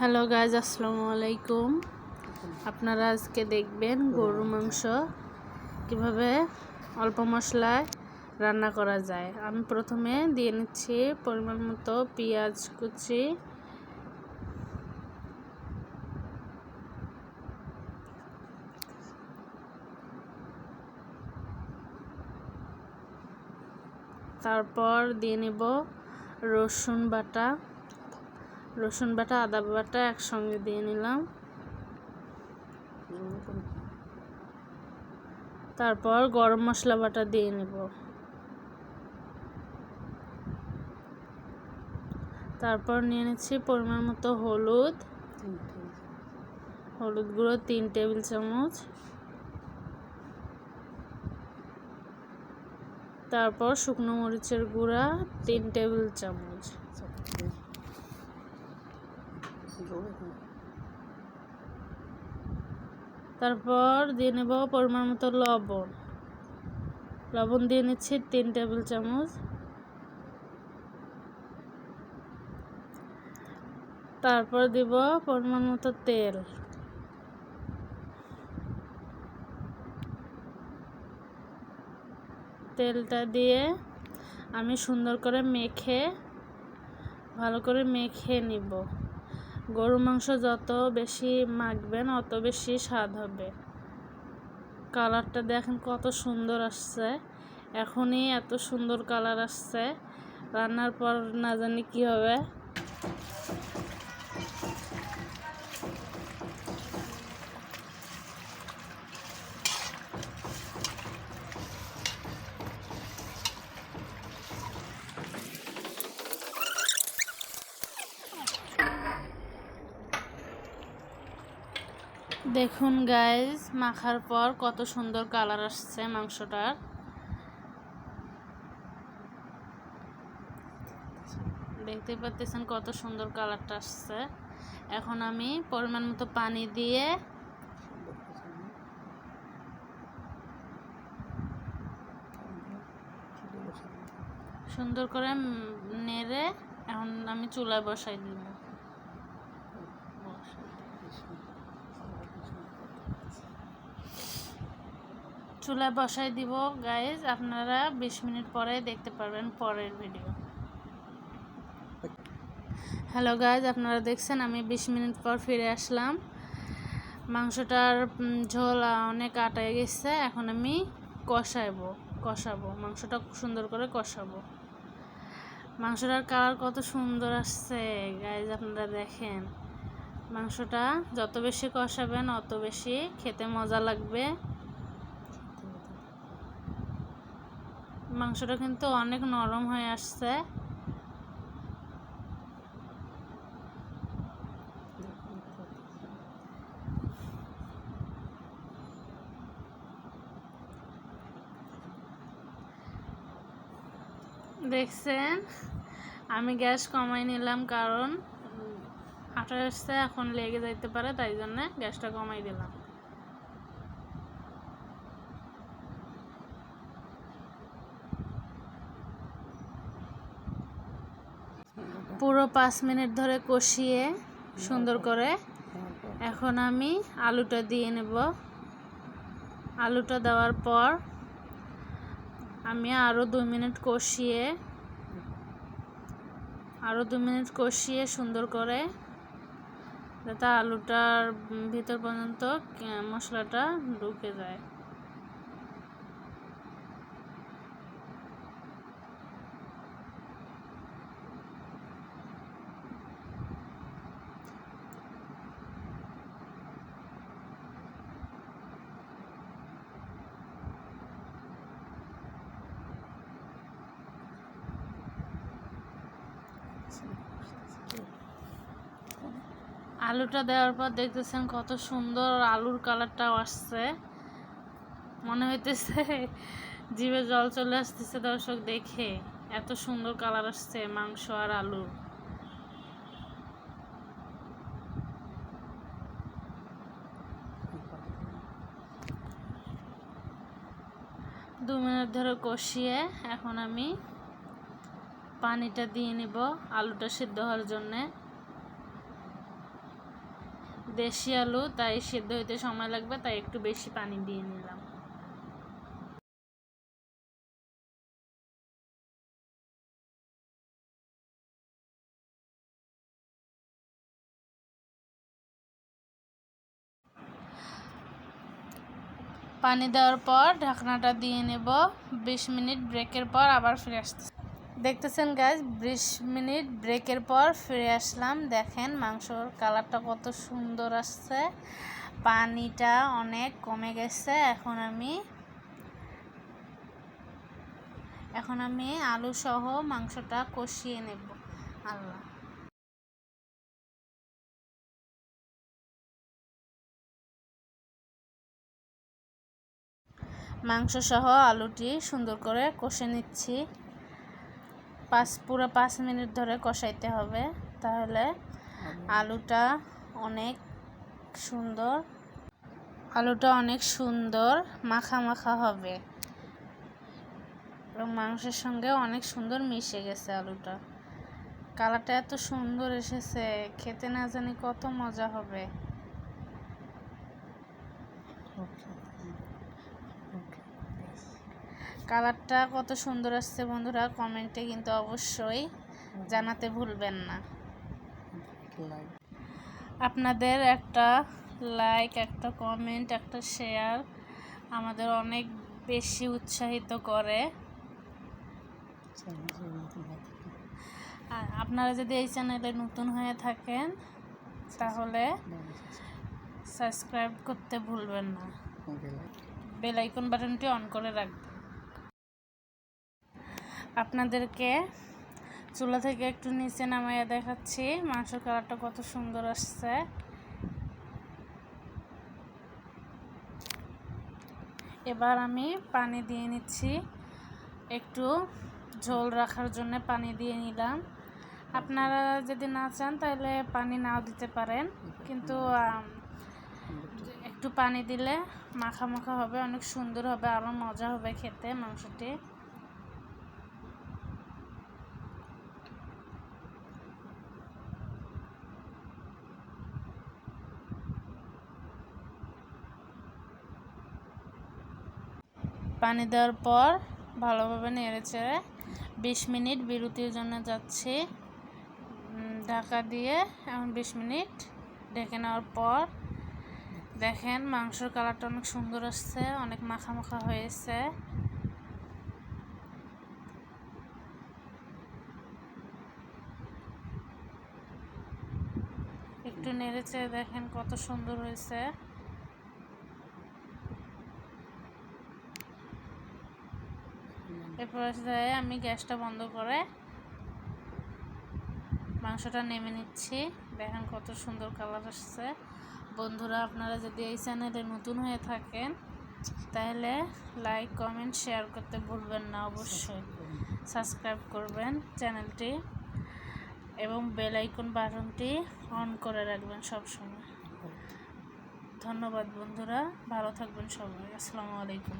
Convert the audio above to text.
Hello guys আসসালামু আলাইকুম আপনারা আজকে দেখবেন গরু মাংস কীভাবে অল্প মশলায় রান্না করা যায়। আমি প্রথমে দিয়ে নিচ্ছি পরিমাণ মতো পেঁয়াজ কুচি। তারপর দিয়ে নেব রসুন বাটা। রসুন বাটা, আদা বাটা একসঙ্গে দিয়ে নিলাম। তারপর গরম মশলা বাটা দিয়ে নেব। তারপর নিয়ে নিচ্ছি পরিমাণ মতো হলুদ। হলুদ গুঁড়ো তিন টেবিল চামচ। তারপর শুকনো মরিচের গুঁড়া তিন টেবিল চামচ। তারপর দিয়ে নেব পরিমাণ মতো লবণ। লবণ দিয়ে নিচ্ছি তিন টেবিল চামচ। তারপর দিব পরিমাণ মতো তেল। তেলটা দিয়ে আমি সুন্দর করে মেখে, ভালো করে মেখে নিব। গরু মাংস যত বেশি মাখবেন, অত বেশি স্বাদ হবে। কালারটা দেখেন কত সুন্দর আসছে। এখনই এত সুন্দর কালার আসছে। রান্নার পর না জানি কী হবে। দেখুন গাইজ মাখার পর কত সুন্দর কালার আসছে মাংসটার। দেখতে পাচ্ছেন কত সুন্দর কালারটা আসছে। এখন আমি পরিমাণ মতো পানি দিয়ে সুন্দর করে নেড়ে এখন আমি চুলায় বসাই দিব। চুলায় বসাই দিব গাইজ আপনারা বিশ মিনিট পরে দেখতে পারবেন পরের ভিডিও হ্যালো গাইজ আপনারা দেখছেন, আমি বিশ মিনিট পর ফিরে আসলাম। মাংসটার ঝোল অনেক আটায় গেছে, এখন আমি কষাইবো, কষাবো, মাংসটা সুন্দর করে কষাবো। মাংসটার কালার কত সুন্দর আসছে গাইজ আপনারা দেখেন। মাংসটা যত বেশি কষাবেন, অত বেশি খেতে মজা লাগবে। মাংসটা কিন্তু অনেক নরম হয়ে আসছে। দেখছেন? আমি গ্যাস কমাই নিলাম কারণ আসছে এখন লেগে যাইতে পারে, তাই জন্য গ্যাসটা কমাই দিলাম। পুরো পাঁচ মিনিট ধরে কষিয়ে সুন্দর করে এখন আমি আলুটা দিয়ে নেব। আলুটা দেওয়ার পর আমি আরও দুই মিনিট কষিয়ে আরও দু মিনিট কষিয়ে সুন্দর করে যাতে আলুটার ভিতর পর্যন্ত মশলাটা ঢুকে যায়। আলুটা দেওয়ার পর দেখতেছেন কত সুন্দর আলুর কালারটাও আসছে। মনে হইতেছে জিভে জল চলে আসতেছে দর্শক দেখে। এত সুন্দর কালার আসছে মাংস আর আলুর দু মিনিট ধরে কষিয়ে এখন আমি পানিটা দিয়ে নিব আলুটা সিদ্ধ হওয়ার জন্যে। দেশি আলু, তাই সেদ্ধ হইতে সময় লাগবে, তাই একটু বেশি পানি দিয়ে নিলাম। পানি দেওয়ার পর ঢাকনাটা দিয়ে নেব। বিশ মিনিট ব্রেকের পর আবার ফিরে আসতে দেখতেছেন গাছ বিশ মিনিট ব্রেকের পর ফিরে আসলাম। দেখেন মাংসর কালারটা কত সুন্দর আসছে। পানিটা অনেক কমে গেছে। এখন আমি এখন আমি আলু সহ মাংসটা কষিয়ে নেব। আল্লাহ। মাংস সহ আলুটি সুন্দর করে কষে নিচ্ছি। পাঁচ, পুরো পাঁচ মিনিট ধরে কষাইতে হবে। তাহলে আলুটা অনেক সুন্দর, আলুটা অনেক সুন্দর মাখা মাখা হবে। এবং মাংসের সঙ্গে অনেক সুন্দর মিশে গেছে আলুটা। কালারটা এত সুন্দর এসেছে, খেতে না জানি কত মজা হবে। কালারটা কত সুন্দর আসছে বন্ধুরা কমেন্টে কিন্তু অবশ্যই জানাতে ভুলবেন না। আপনাদের একটা লাইক একটা কমেন্ট একটা শেয়ার আমাদের অনেক বেশি উৎসাহিত করে। আপনারা যদি এই চ্যানেলে নতুন হয়ে থাকেন তাহলে সাবস্ক্রাইব করতে ভুলবেন না। বেল আইকন বাটনটি অন করে রাখবেন। আপনাদেরকে চুলা থেকে একটু নিচে নামাইয়া দেখাচ্ছি। মাংসের কালারটা কত সুন্দর আসছে। এবার আমি পানি দিয়ে নিচ্ছি। একটু ঝোল রাখার জন্য পানি দিয়ে নিলাম। আপনারা যদি না চান তাহলে পানি নাও দিতে পারেন। কিন্তু একটু পানি দিলে মাখা মাখা হবে, অনেক সুন্দর হবে আরও মজা হবে খেতে মাংসটি। পানি দেওয়ার পর ভালোভাবে নেড়েছে বিশ মিনিট বিরতির জন্য যাচ্ছি। ঢাকা দিয়ে এখন বিশ মিনিট ঢেকে নেওয়ার পর দেখেন মাংসর কালারটা অনেক সুন্দর আসছে, অনেক মাখা মাখা হয়েছে। একটু নেড়েছে দেখেন কত সুন্দর হয়েছে। এরপর আমি গ্যাসটা বন্ধ করে মাংসটা নেমে নিচ্ছি। দেখেন কত সুন্দর কালার আসছে। বন্ধুরা, আপনারা যদি এই চ্যানেলে নতুন হয়ে থাকেন, তাহলে লাইক, কমেন্ট, শেয়ার করতে ভুলবেন না, অবশ্যই। সাবস্ক্রাইব করবেন চ্যানেলটি এবং বেল আইকন বাটনটি অন করে রাখবেন সব সময় ধন্যবাদ বন্ধুরা, ভালো থাকবেন সবাই। আসসালামু আলাইকুম।